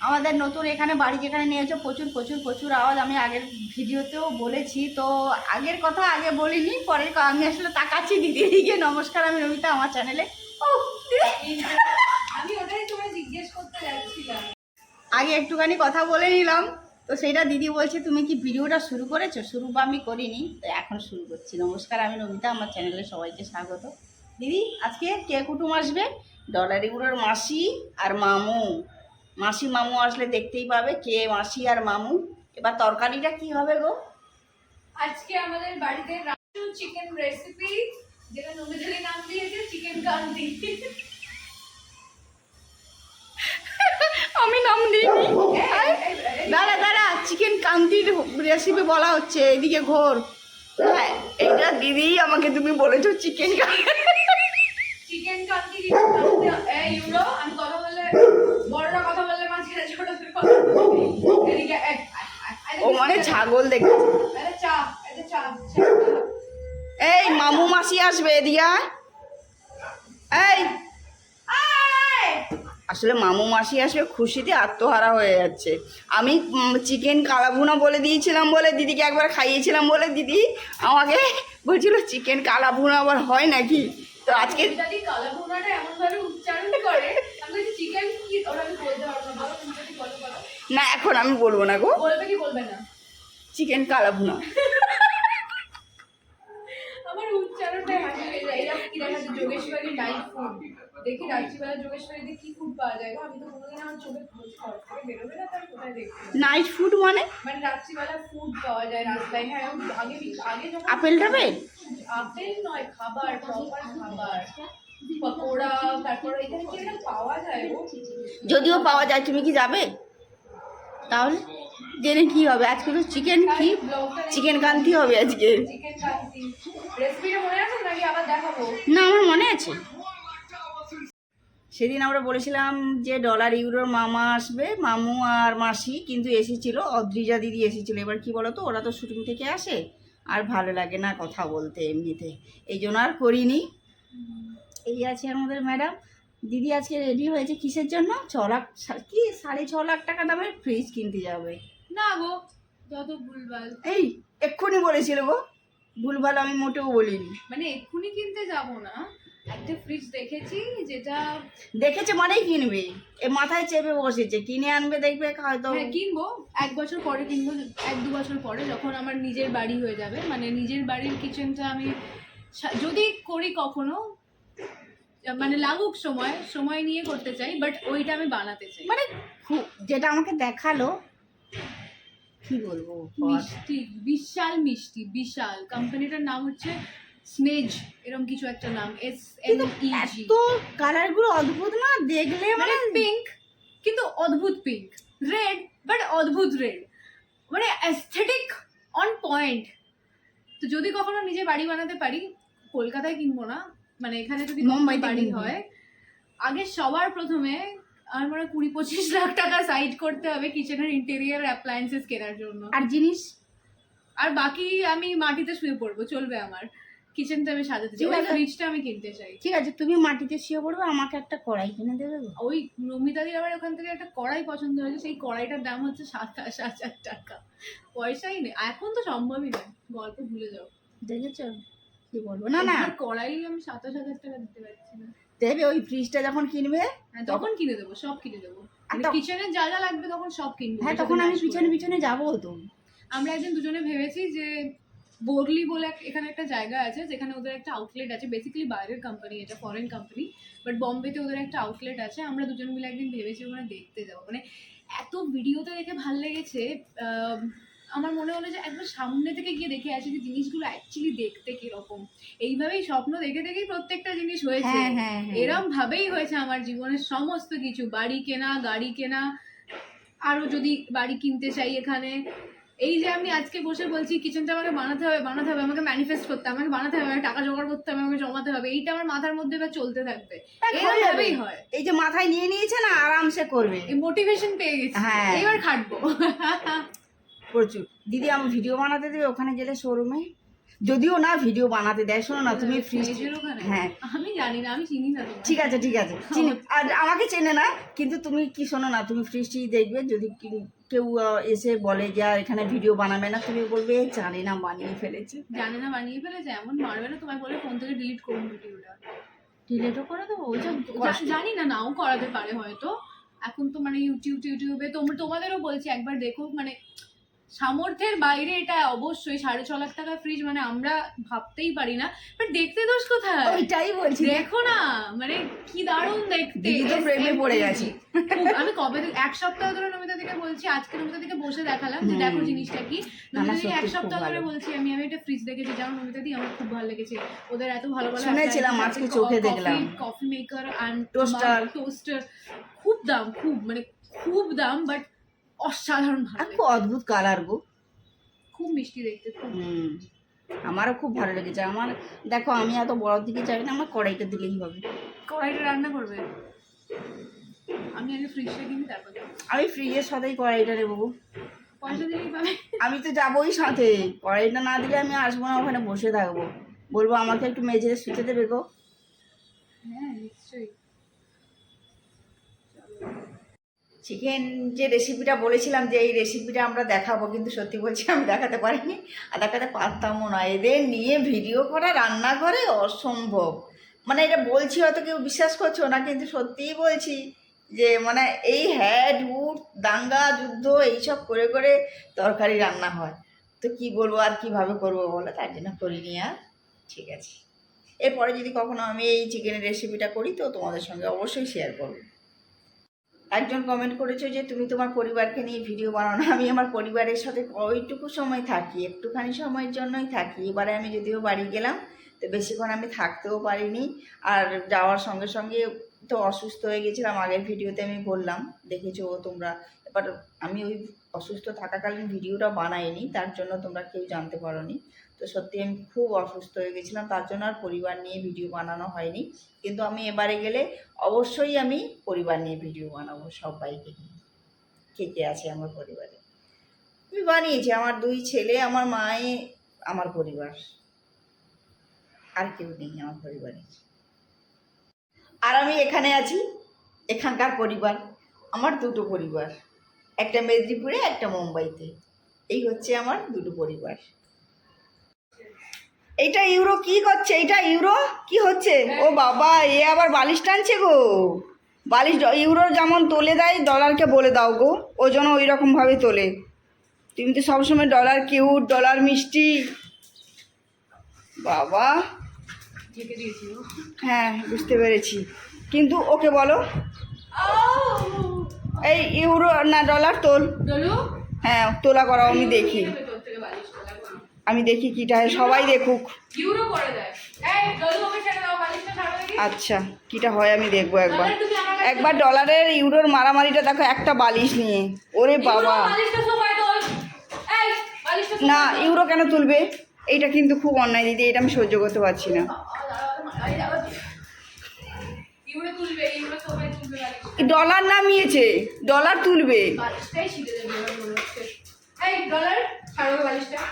আমাদের নতুন এখানে বাড়ি যেখানে নিয়েছে প্রচুর প্রচুর প্রচুর আওয়াজ। আমি আগের ভিডিওতেও বলেছি তো আগের কথা আগে বলিনি পরের আমি আসলে তাকাচ্ছি দিদি দিকে নমস্কার আমি রমিতা আমার চ্যানেলে ও আমি ওটাই তোমায় জিজ্ঞেস করতে যাচ্ছিলাম। আগে একটুখানি কথা বলে নিলাম। তো সেইটা দিদি বলছে তুমি কি ভিডিওটা শুরু করেছ? শুরু বা আমি করিনি। তো এখন শুরু করছি। নমস্কার আমি নমিতা আমার চ্যানেলে সবাইকে স্বাগত। দিদি আজকে কে কুটুম আসবে? ডলারিগুলোর মাসি আর মামু। মাসি মামু আসলে দেখতেই পাবে কে মাসি আর মামু এবার তরকারিটা কি হবে গো আজকে আমাদের বাড়িতে রাসু চিকেন রেসিপি যেটা নমিতালি নাম দিয়েছে চিকেন কান্তি আমি নাম দিইনি দাঁড়া দাঁড়া চিকেন কান্তির রেসিপি বলা হচ্ছে এদিকে ঘোর হ্যাঁ এটা দিদি আমাকে তুমি বলেছ চিকেন চিকেন কান্তি এই ইউরো আমি কথা বললে বড়রা কথা বললে মাঝখানে ছোটদের কথা বলবি। এদিকে এই, আয়, আয়, আয়, ও মানে ছাগল দেখেছে। এই মামু মাসি আসবে দিয়া এই। আসলে মামু মাসি আসবে খুশিতে আত্মহারা হয়ে যাচ্ছে। আমি চিকেন কালাভুনা বলে দিয়েছিলাম বলে দিদিকে একবার খাইয়েছিলাম বলে দিদি আমাকে বলছিল চিকেন কালাভুনা আবার হয় নাকি? তো আজকে না এখন আমি বলব না গো। বলবে কি বলবে না? চিকেন কালাভুনা আমার উচ্চারণটাই হাসি পেয়ে যায় এরকম কি দেখা যায় যোগেশ্বরী নাইট ফুড দেখি রাত্রিবেলা যোগেশ্বরীতে কি ফুড পাওয়া যায়। গো? আমি তো কোনোদিন আমার চোখে খোঁজ ঘর থেকে বেরোবে না তার কোথায় দেখতে নাইট ফুড মানে? মানে রাত্রিবেলা ফুড পাওয়া যায় রাস্তায়। হ্যাঁ আগে আগে যখন আপেল টাপেল আপেল নয় খাবার প্রপার খাবার। পকোড়া তারপর এখানে কি পাওয়া যায় গো? যদিও পাওয়া যায় তুমি কি যাবে? তাহলে? জেনে কি হবে? আজকে তো চিকেন কি? চিকেন কান্তি হবে আজকে। না, আমার মনে আছে। সেদিন আমরা বলেছিলাম যে ডলার ইউরোর মামা আসবে, মামু আর মাসি, কিন্তু এসেছিল, অদ্রিজা দিদি এসেছিল। এবার কি বলো তো ওরা তো শুটিং থেকে আসে, আর ভালো লাগে না কথা বলতে এমনিতে। এই জন্য আর করিনি। এই আছে আমাদের ম্যাডাম দিদি আজকে রেডি হয়েছে কিসের জন্য? ছ লাখ, কি, সাড়ে ছ লাখ টাকা দামের ফ্রিজ কিনতে যাবে। না গো যত ভুলভাল। এই এক্ষুনি বলেছিল গো। ভুলভাল আমি মোটেও বলিনি। মানে এক্ষুনি কিনতে যাব না। একটা ফ্রিজ দেখেছি যেটা দেখেছে মানেই কিনবে। এ মাথায় চেপে বসেছে। কিনে আনবে দেখবে হয়তো হ্যাঁ কিনবো। এক বছর পরে কিনবো এক দু বছর পরে যখন আমার নিজের বাড়ি হয়ে যাবে। মানে নিজের বাড়ির কিচেনটা আমি যদি করি কখনো মানে লাগুক সময় সময় নিয়ে করতে চাই বাট ওইটা আমি বানাতে চাই। মানে যেটা আমাকে দেখাল কি বলব? মিষ্টি বিশাল মিষ্টি বিশাল। কোম্পানিটার নাম হচ্ছে স্নেজ এরকম কিছু একটা নাম এস এন ই জি এত কালারগুলো অদ্ভুত না? দেখলে মানে মানে পিঙ্ক কিন্তু অদ্ভুত পিঙ্ক রেড বাট অদ্ভুত রেড মানে অ্যাস্থেটিক অন পয়েন্ট তো যদি কখনো নিজে বাড়ি বানাতে পারি কলকাতায় কিনবো না। মানে এখানে যদি কখনো মুম্বাইতে বাড়ি হয় আগে সবার প্রথমে আমার মনে হয় কুড়ি পঁচিশ লাখ টাকা সাইড করতে হবে কিচেনের ইন্টেরিয়ার অ্যাপ্লায়েন্সেস কেনার জন্য। আর জিনিস? আর বাকি আমি মাটিতে শুয়ে পড়ব চলবে আমার। কিচেনটা আমি সাজাতে চাই। ওই ফ্রিজটা আমি কিনতে চাই। ঠিক আছে তুমি মাটিতে শুয়ে পড়বে আমাকে একটা কড়াই কিনে দেবে ওই নমিতাদির আবার ওখান থেকে একটা কড়াই পছন্দ হয়েছে সেই কড়াইটার দাম হচ্ছে সাতাশ হাজার টাকা। পয়সাই নেই এখন তো সম্ভবই নয়। গল্প ভুলে যাও। দেখেছ? কি বলব? না না। কড়াই আমি সাতাশ হাজার টাকা দিতে পারছি না। দেবে ওই ফ্রিজটা যখন কিনবে হ্যাঁ, তখন কিনে দেবো সব কিনে দেবো। আর তখন- যা যা লাগবে তখন সব কিনবো হ্যাঁ তখন আমি পিছনে পিছনে যাব তো। আমরা একদিন দুজনে ভেবেছি যে বোরলি বলে এখানে একটা জায়গা আছে যেখানে ওদের একটা আউটলেট আছে বেসিক্যালি বাইরের কোম্পানি এটা ফরেন কোম্পানি বাট বম্বেতে ওদের একটা আউটলেট আছে আমরা দুজন মিলে একদিন ভেবেছি ওখানে দেখতে যাব। মানে এত ভিডিওতে দেখে ভালো লেগেছে আমার মনে হলো যে একবার সামনে থেকে গিয়ে দেখে আসি যে জিনিসগুলো অ্যাকচুয়ালি দেখতে কীরকম। এইভাবেই স্বপ্ন দেখে দেখেই প্রত্যেকটা জিনিস হয়েছে। হ্যাঁ হ্যাঁ হ্যাঁ। এরম ভাবেই হয়েছে আমার জীবনের সমস্ত কিছু। বাড়ি কেনা গাড়ি কেনা আরও যদি বাড়ি কিনতে চাই এখানে। এই যে আমি আজকে বসে বলছি কিচেনটা আমাকে বানাতে হবে বানাতে হবে আমাকে ম্যানিফেস্ট করতে হবে আমাকে বানাতে হবে আমাকে টাকা জোগাড় করতে হবে আমাকে জমাতে হবে এইটা আমার মাথার মধ্যে এবার চলতে থাকবে। তা হয়ে। এই যে মাথায় নিয়ে নিয়েছে না আরামসে করবে। এই মোটিভেশন পেয়ে গেছি। এবার খাটবো। প্রচুর। দিদি আমার ভিডিও বানাতে দেবে? ওখানে গেলে শোরুমে যদিও না ভিডিও বানাতে দেয়। শোনো না তুমি ফ্রিজের ওখানে? হ্যাঁ। আমি জানি না আমি চিনি না ঠিক আছে ঠিক আছে। চিনি। আর আমাকে চেনে না কিন্তু তুমি কি শোনো না তুমি ফ্রিজটি দেখবে। যদি কেউ এসে বলে যে আর এখানে ভিডিও বানাবে না তুমি বলবে জানি না বানিয়ে ফেলেছে। জানি না বানিয়ে ফেলেছে এমন মারবে না তোমায় বলে ফোন থেকে ডিলিট করুন ভিডিওটা ডিলিটও করে দেবো ওই যে জানি না নাও করাতে পারে হয়তো। এখন তো মানে ইউটিউব টিউটিউবে তোমরা তোমাদেরও বলছি একবার দেখো মানে সামর্থ্যের বাইরে এটা অবশ্যই সাড়ে ছ লাখ টাকা ফ্রিজ মানে আমরা ভাবতেই পারি না বাট দেখতে দোষ কোথায়? ওইটাই বলছি। দেখো না মানে কি দারুণ দেখতে। তো প্রেমে পড়ে গেছে। আমি কবে এক সপ্তাহ ধরে নমিতা থেকে বলছি আজকে নমিতা থেকে বসে দেখালাম যে দেখো জিনিসটা কি। নমিতা এক সপ্তাহ ধরে বলছি আমি আমি একটা ফ্রিজ দেখেছি যেমন নমিতা দি আমার খুব ভালো লেগেছে। ওদের এত ভালো ভালো শুনেছিলাম, আজকে চোখে দেখলাম। Coffee maker and Toaster। Toaster খুব দাম খুব মানে খুব দাম বাট অসাধারণ আর ভালো খুব অদ্ভুত কালার গো। খুব মিষ্টি দেখতে খুব হুম আমারও খুব ভালো লেগেছে। আমার দেখো আমি এত বড় দিকে চাই না আমার কড়াইটা দিলেই হবে। কড়াইটা রান্না করবে? আমি আগে ফ্রিজটা কিনি তারপর আমি ফ্রিজের সাথেই কড়াইটা নেব। পয়সা দিলেই পাবে? আমি তো যাবোই সাথে। কড়াইটা না দিলে আমি আসব না ওখানে বসে থাকব। বলব আমাকে একটু মেঝেতে শুতে দেবে গো। হ্যাঁ নিশ্চয়ই। চিকেন যে রেসিপিটা বলেছিলাম যে এই রেসিপিটা আমরা দেখাবো, কিন্তু সত্যি বলছি আমি দেখাতে পারিনি। আর দেখাতে পারতামও না। এদের নিয়ে ভিডিও করা, রান্না করে অসম্ভব। মানে এটা বলছি হয়তো কেউ বিশ্বাস করছ না, কিন্তু সত্যিই বলছি যে মানে এই হ্যাড উড দাঙ্গা, যুদ্ধ, এইসব করে করে তরকারি রান্না হয়। তো কি বলব, আর কীভাবে করব বলো? তার জন্য করিনি আর। ঠিক আছে। এরপরে যদি কখনো আমি এই চিকেনের রেসিপিটা করি, তো তোমাদের সঙ্গে অবশ্যই শেয়ার করব। একজন কমেন্ট করেছ যে, তুমি তোমার পরিবারকে নিয়ে ভিডিও বানাও না। আমি আমার পরিবারের সাথে ওইটুকু সময় থাকি, একটুখানি সময়ের জন্যই থাকি। এবারে আমি যদিও বাড়ি গেলাম, তো বেশিক্ষণ আমি থাকতেও পারিনি। আর যাওয়ার সঙ্গে সঙ্গে তো অসুস্থ হয়ে গেছিলাম, আগের ভিডিওতে আমি বললাম, দেখেছ তোমরা এবার আমি ওই অসুস্থ থাকাকালীন ভিডিওটা বানাইনি, তার জন্য তোমরা কেউ জানতে পারোনি। তো সত্যি আমি খুব অসুস্থ হয়ে গেছিলাম, তার জন্য আর পরিবার নিয়ে ভিডিও বানানো হয়নি। কিন্তু আমি এবারে গেলে অবশ্যই আমি পরিবার নিয়ে ভিডিও বানাবো সবাইকে কে কে আছে আমার পরিবারে? আমি বানিয়েছি, আমার দুই ছেলে, আমার মায়ে, আমার পরিবার। আর কেউ নেই আমার পরিবারে। আর আমি এখানে আছি, এখানকার পরিবার, আমার দুটো পরিবার। একটা মেদিনীপুরে, একটা মুম্বাইতে। এই হচ্ছে আমার দুটো পরিবার। এইটা ইউরো কি করছে? এইটা ইউরো? কি হচ্ছে? ও বাবা, এ আবার বালিশ টানছে গো। বালিশ ইউরো যেমন তোলে দেয়, ডলারকে বলে দাও গো। ও যেন ওই রকমভাবে তোলে। তুমি তো সবসময় ডলার কিউট, ডলার মিষ্টি। বাবা। হ্যাঁ বুঝতে পেরেছি। কিন্তু ওকে বলো। এই ইউরো না ডলার তোল হ্যাঁ তোলা করাও আমি দেখি। আমি দেখি কিটা হয় সবাই দেখুক আচ্ছা কিটা হয় আমি দেখব একবার একবার ডলারের ইউরোর মারামারিটা দেখো একটা বালিশ নিয়ে ওরে বাবা না ইউরো কেন তুলবে এইটা কিন্তু খুব অন্যায় দিদি এটা আমি সহ্য করতে পারছি না ডলার নামিয়েছে ডলার তুলবে। মনে ডলার ছাড়ো বালিশটা।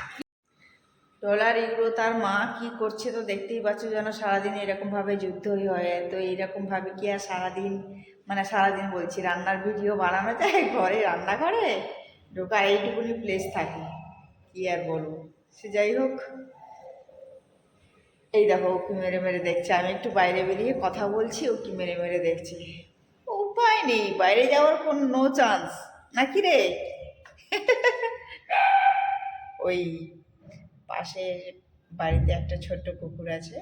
ডলার ইউরো তার মা কি করছে তো দেখতেই পাচ্ছ যেন সারাদিন এরকমভাবে যুদ্ধই হয়। তো এইরকমভাবে কি আর সারাদিন মানে সারাদিন বলছি রান্নার ভিডিও বানানো যায় ঘরে রান্নাঘরে? ঢোকা এইটুকুনি প্লেস থাকে। কি আর বলব? সে যাই হোক। এই দেখো ও কি মেরে মেরে দেখছে। আমি একটু বাইরে বেরিয়ে কথা বলছি ও কি মেরে মেরে দেখছে। নেই বাইরে যাওয়ার কোনো নো চান্স নাকি রে? ওই পাশের বাড়িতে একটা ছোট্ট কুকুর আছে,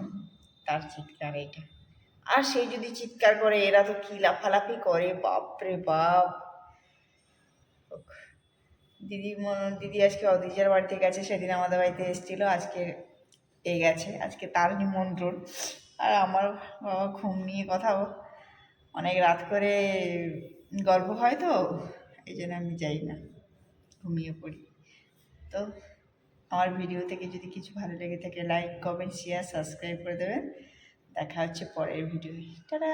তার চিৎকার এটা আর সে যদি চিৎকার করে, এরা তো কি লাফালাফি করে? বাপরে বাপ। দিদি দিদি আজকে অদিজার বাড়িতে গেছে, সেদিন আমাদের বাড়িতে এসেছিল, আজকে এ গেছে, আজকে তার নিমন্ত্রণ। আর আমার বাবা ঘুম নিয়ে কথা অনেক রাত করে গল্প হয় তো, এই জন্য আমি যাই না, ঘুমিয়ে পড়ি। তো আমার ভিডিও থেকে যদি কিছু ভালো লেগে থাকে লাইক কমেন্ট শেয়ার সাবস্ক্রাইব করে দেবেন। দেখা হচ্ছে পরের ভিডিও টাটা!